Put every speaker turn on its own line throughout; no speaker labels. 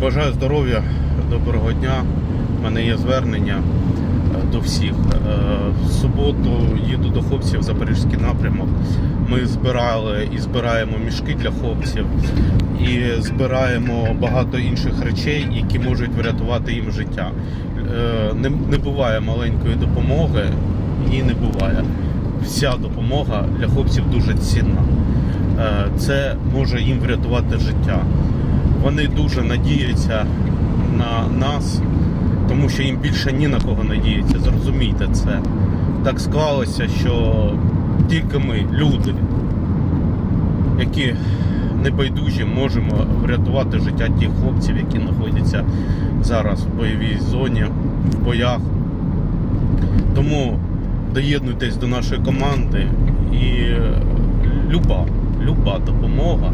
Бажаю здоров'я, доброго дня. У мене є звернення е, до всіх. Е, В суботу їду до хлопців в Запорізький напрямок. Ми збирали і збираємо мішки для хлопців, і збираємо багато інших речей, які можуть врятувати їм життя. Е, Не, буває маленької допомоги, її не буває. Вся допомога для хлопців дуже цінна. Це може їм врятувати життя. Вони дуже надіються на нас, тому що їм більше ні на кого надіяться. Зрозумійте це. Так склалося, що тільки ми, люди, які небайдужі, можемо врятувати життя тих хлопців, які знаходяться зараз в бойовій зоні, в боях. Тому доєднуйтесь до нашої команди і люба, люба допомога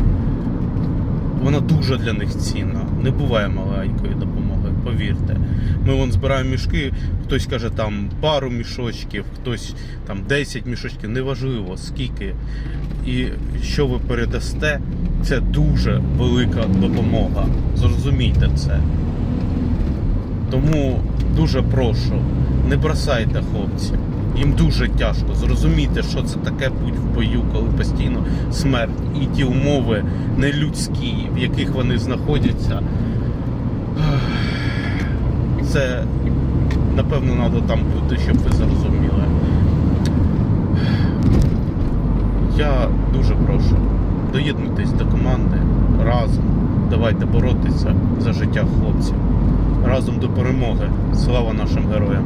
вона дуже для них цінна. Не буває маленької допомоги, повірте. Ми вон збираємо мішки, хтось каже там пару мішочків, хтось там 10 мішочків, неважливо скільки. І що ви передасте, це дуже велика допомога. Зрозумійте це. Тому дуже прошу, не бросайте хлопців. Їм дуже тяжко. Зрозумійте, що це таке будь в бою, коли постійно смерть і ті умови нелюдські, в яких вони знаходяться. Це напевно треба там бути, щоб ви зрозуміли. Я дуже прошу, доєднуйтесь до команди разом. Давайте боротися за життя хлопців. Разом до перемоги. Слава нашим героям!